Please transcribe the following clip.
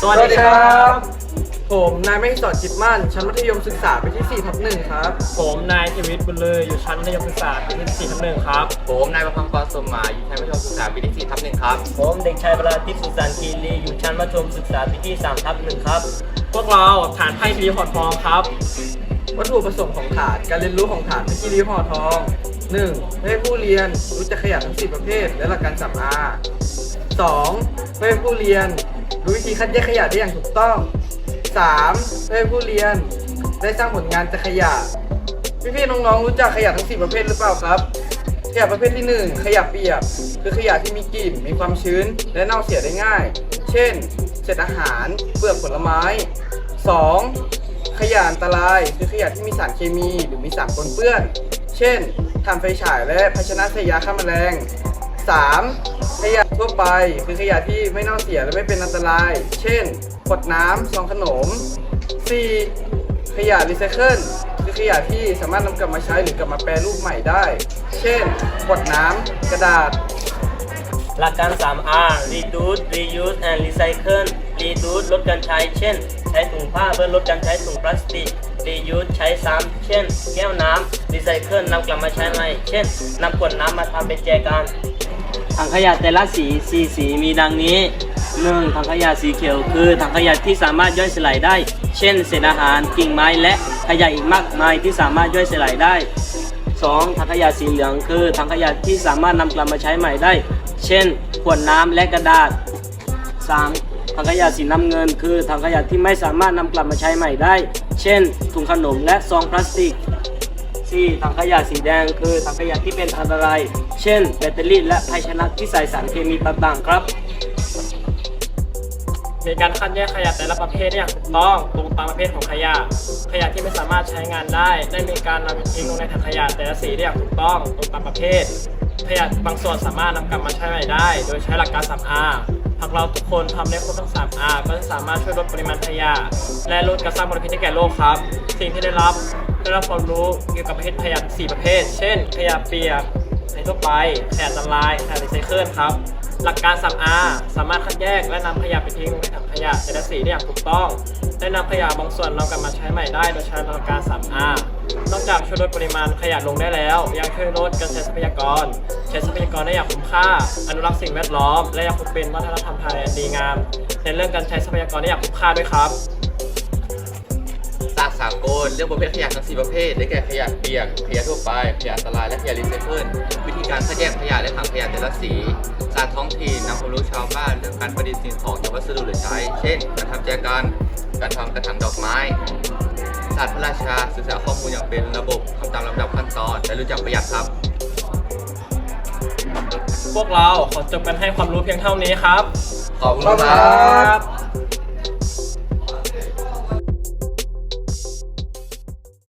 สวัสดีครับ ผมนายไม่สอดจิตมั่น ชั้นมัธยมศึกษาปีที่4ทับหนึ่งครับ ผมนายทวิตบุญเลย อยู่ชั้นมัธยมศึกษาปีที่4ทับหนึ่งครับ ผมนายประพังกรสมหมายอยู่ชั้นมัธยมศึกษาปีที่4ทับหนึ่งครับ ผมเด็กชายประทิตสุสานคีรีอยู่ชั้นมัธยมศึกษาปีที่3ทับหนึ่งครับ พวกเราฐานไพ่ทีพอร์ตฟองครับ วัตถุประสงค์ของฐาน การเรียนรู้ของฐานพิธีริห่อทอง 1. ให้ผู้เรียนรู้จักขยะทั้ง4ประเภท และหลักการสัมอา 2. ให้ผู้เรียน รู้วิธีคัดแยกขยะได้อย่างถูกต้อง 3. ให้ผู้เรียน ได้สร้างผลงานจากขยะ พี่ๆน้องๆรู้จักขยะทั้ง 4 ประเภทหรือเปล่าครับ ขยะประเภทที่ 1 ขยะเปียก คือขยะที่มีกลิ่น มีความชื้น และเน่าเสียได้ง่าย เช่น เศษอาหาร เปลือกผลไม้ 2. ขยะอันตราย คือขยะที่มีสารเคมี หรือมีสารปนเปื้อน เช่นถ่านไฟฉายและภาชนะใส่ยาฆ่าแมลง 3. ขยะทั่วไปคือขยะที่ไม่เน่าเสียและไม่เป็นอันตราย เช่นขวดน้ำซองขนม 4. ขยะรีไซเคิลคือขยะที่สามารถนำกลับมาใช้หรือกลับมาแปรรูปใหม่ได้ เช่นขวดน้ำกระดาษ หลักการ 3R reduce reuse and recycle reduce ลดการใช้ เช่น ใช้ถุงผ้าเพื่อลดการใช้ถุงพลาสติก reuse ใช้ซ้ำเช่น แก้วน้ำ recycle นำกลับมาใช้ใหม่ เช่นนำขวดน้ำมาทำเป็นแจกัน ถังขยะแต่ละสีสีสีมีดังนี้ 1. ถังขยะสีเขียวคือถังขยะที่สามารถย่อยสลายได้ เช่นเศษอาหารกิ่งไม้และขยะอีกมากมายที่สามารถย่อยสลายได้ 2. ถังขยะสีเหลืองคือถังขยะที่สามารถนำกลับมาใช้ใหม่ได้ เช่น ขวดน้ำและกระดาษ 3. ถังขยะสีน้ำเงิน คือถังขยะที่ไม่สามารถนำกลับมาใช้ใหม่ได้ เช่น ถุงขนมและซองพลาสติก 4. ถังขยะสีแดงคือถังขยะที่เป็นอันตราย เช่น แบตเตอรี่และภาชนะที่ใส่สารเคมีต่างๆครับ มีการคัดแยกขยะแต่ละประเภทได้อย่างถูกต้องตรงตามประเภทของขยะ ขยะที่ไม่สามารถใช้งานได้ ได้มีการนำไปทิ้งลงในถังขยะแต่ละสีได้อย่างถูกต้องตรงตามประเภท ขยะบางส่วนสามารถนำกลับมาใช้ใหม่ได้ โดยใช้หลักการ 3R หากเราทุกคนทำได้ครบทั้ง 3R ก็จะสามารถช่วยลดปริมาณขยะ และลดการสร้างมลพิษให้แก่โลกครับ สิ่งที่ได้รับ ได้รับความรู้เกี่ยวกับประเภทขยะ4ประเภท เช่น ขยะเปียกขยะทั่วไปขยะอันตรายขยะรีไซเคิลครับ หลักการ 3R สามารถคัดแยกและนำขยะไปทิ้งในถังขยะแต่ละสีได้อย่างถูกต้องและนำขยะบางส่วนนำกลับมาใช้ใหม่ได้โดยใช้หลักการ 3R นอกจากช่วยลดปริมาณขยะลงได้แล้ว ยังช่วยลดการใช้ทรัพยากร ใช้ทรัพยากรได้อย่างคุ้มค่า อนุรักษ์สิ่งแวดล้อม และยังคงเป็นวัฒนธรรมไทยอันดีงาม ในเรื่องการใช้ทรัพยากรได้อย่างคุ้มค่าด้วยครับาสตร์สากลเรื่องประเภทขยะทั้ง 4 ประเภท ได้แก่ขยะเปียก ขยะทั่วไป ขยะอันตราย และขยะรีไซเคิล วิธีการคัดแยกขยะและถังขยะแต่ละสี ศาสตร์ท้องถิ่นนำความรู้ชาวบ้านเรื่องการประดิษฐ์สิ่งของจากวัสดุเหลือใช้ เช่น การทำแจกัน การทำกระถางดอกไม้ ศาสตร์พระราชาศึกษาข้อมูลอย่างเป็นระบบทำตามลำดับขั้นตอน และรู้จักประหยัดครับ พวกเราขอจบกันให้ความรู้เพียงเท่านี้ครับ ขอบคุณขอบคุณคครัรับบ